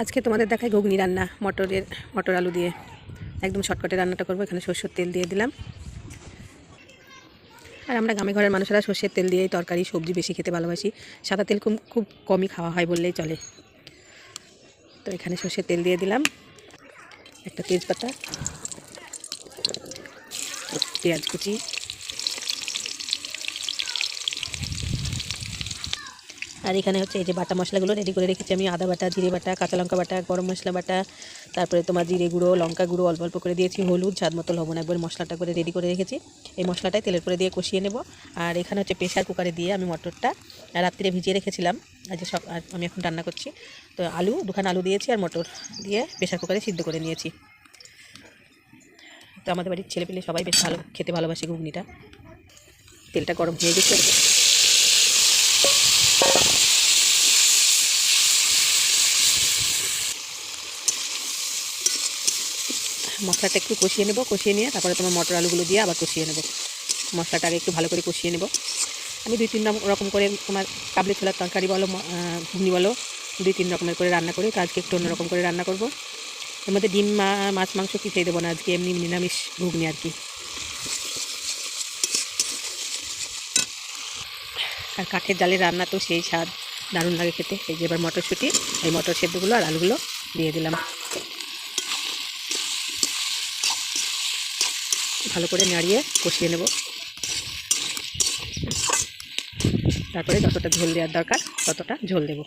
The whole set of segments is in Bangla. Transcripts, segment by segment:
আজকে তোমাদের দেখায় ঘুগনি রান্না, মটরের, মটর আলু দিয়ে। একদম শর্টকাটে রান্নাটা করব, এখানে সর্ষের তেল দিয়ে দিলাম। আর আমরা গ্রামে ঘরের মানুষেরা সর্ষের তেল দিয়েই তরকারি, সবজি বেশি খেতে ভালোবাসি। সাদা তেল খুব খুব কমই খাওয়া হয় বললেই চলে। তো এখানে সর্ষের তেল দিয়ে দিলাম। একটা তেজপাতা, পেঁয়াজ কুচি আর এখানে হচ্ছে এই যে বাটা মশলাগুলো রেডি করে রেখেছি আমি, আদা বাটা, জিরে বাটা, কাঁচা লঙ্কা বাটা, গরম মশলা বাটা, তারপরে তোমার জিরে গুঁড়ো, লঙ্কা গুঁড়ো অল্প অল্প করে দিয়েছি, হলুদ, স্বাদ মতো লবণ একবার মশলাটা করে রেডি করে রেখেছি। এই মশলাটাই তেলের করে দিয়ে কষিয়ে নেব। আর এখানে হচ্ছে প্রেশার কুকারে দিয়ে আমি মটরটা রাত্রিরে ভিজিয়ে রেখেছিলাম। আজ সব আমি এখন রান্না করছি। তো আলু, দুখান আলু দিয়েছি আর মটর দিয়ে প্রেশার কুকারে সিদ্ধ করে নিয়েছি। তো আমাদের বাড়ির ছেলেপেলে সবাই বেশ ভালো, খেতে ভালোবাসে ঘুগনিটা। তেলটা গরম হয়ে গেছে। মশলাটা একটু কষিয়ে নেব, কষিয়ে নিয়ে তারপরে তোমার মটর আলুগুলো দিয়ে আবার কষিয়ে নেব। মশলাটা আগে একটু ভালো করে কষিয়ে নেব। আমি দুই তিন রকম- করে তোমার কাবলি ছোলার তরকারি বলো ঘুগনি বলো, দুই তিন রকমের করে রান্না করি। তো আজকে একটু অন্যরকম করে রান্না করব। এর মধ্যে ডিম মাছ, মাংস কিছুই দেবো না, আজকে এমনি নিরামিষ ঘুগনি আর কি। আর কাঠের জালে রান্না তো সেই স্বাদ, দারুণ লাগে খেতে। এই যে এবার মটরশুঁটি, এই মটর সেদ্ধগুলো আর আলুগুলো দিয়ে দিলাম। ভালো করে নাড়িয়ে কষিয়ে নেব। তারপরে যতটা ঝোল দেওয়ার দরকার ততটা ঝোল দেব।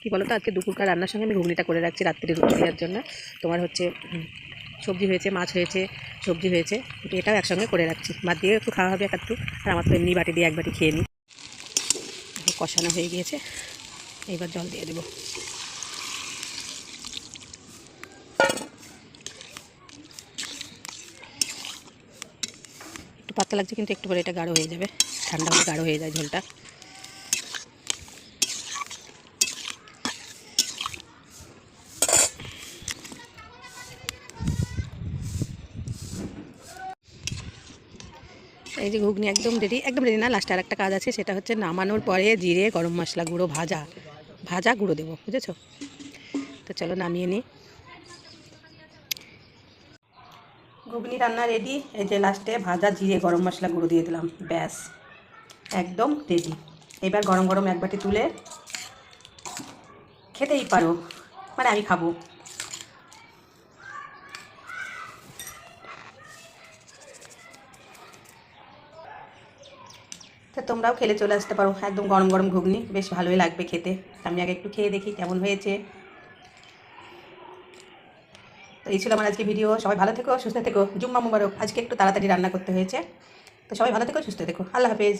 কী বলো তো আজকে দুপুরকার রান্নার সঙ্গে আমি ঘুগনিটা করে রাখছি রাত্রি রুটি দেওয়ার জন্য। তোমার হচ্ছে সবজি হয়েছে, মাছ হয়েছে, সবজি হয়েছে, এটাও একসঙ্গে করে রাখছি। ভাত দিয়ে একটু খাওয়া হবে একটু আর আমার তো এমনি বাটি দিয়ে এক খেয়ে নিই। কষানো হয়ে গিয়েছে। এবার জল দিয়ে দেবো। একটু পাতলা লাগছে কিন্তু একটু পরে এটা গাঢ় হয়ে যাবে। ঠান্ডা হলে গাঢ় হয়ে যায় ঝোলটা। এই যে ঘুগনি একদম রেডি একদম রেডি না লাস্টে আর একটা কাজ আছে, সেটা হচ্ছে নামানোর পরে জিরে, গরম মশলা গুঁড়ো, ভাজা। ভাজা গুঁড়ো দেবো, বুঝেছ? তো চলো নামিয়ে নিই ঘুগনি রান্না রেডি এই যে লাস্টে ভাজা জিরে গরম মশলা গুঁড়ো দিয়ে দিলাম, ব্যাস। একদম রেডি এবার গরম গরম এক বাটি তুলে খেতেই পারো মানে আমি খাব। তো তোমরাও খেলে চলে আসতে পারো। একদম গরম গরম ঘুগনি, বেশ ভালোই লাগবে খেতে। আমি আগে একটু খেয়ে দেখি কেমন হয়েছে। তো এই ছিল আমার আজকে ভিডিও। সবাই ভালো থেকো, সুস্থ থেকো। জুম্মা মুবারক। আজকে একটু তাড়াতাড়ি রান্না করতে হয়েছে। তো সবাই ভালো থেকো, সুস্থ থেকো। আল্লাহ হাফেজ।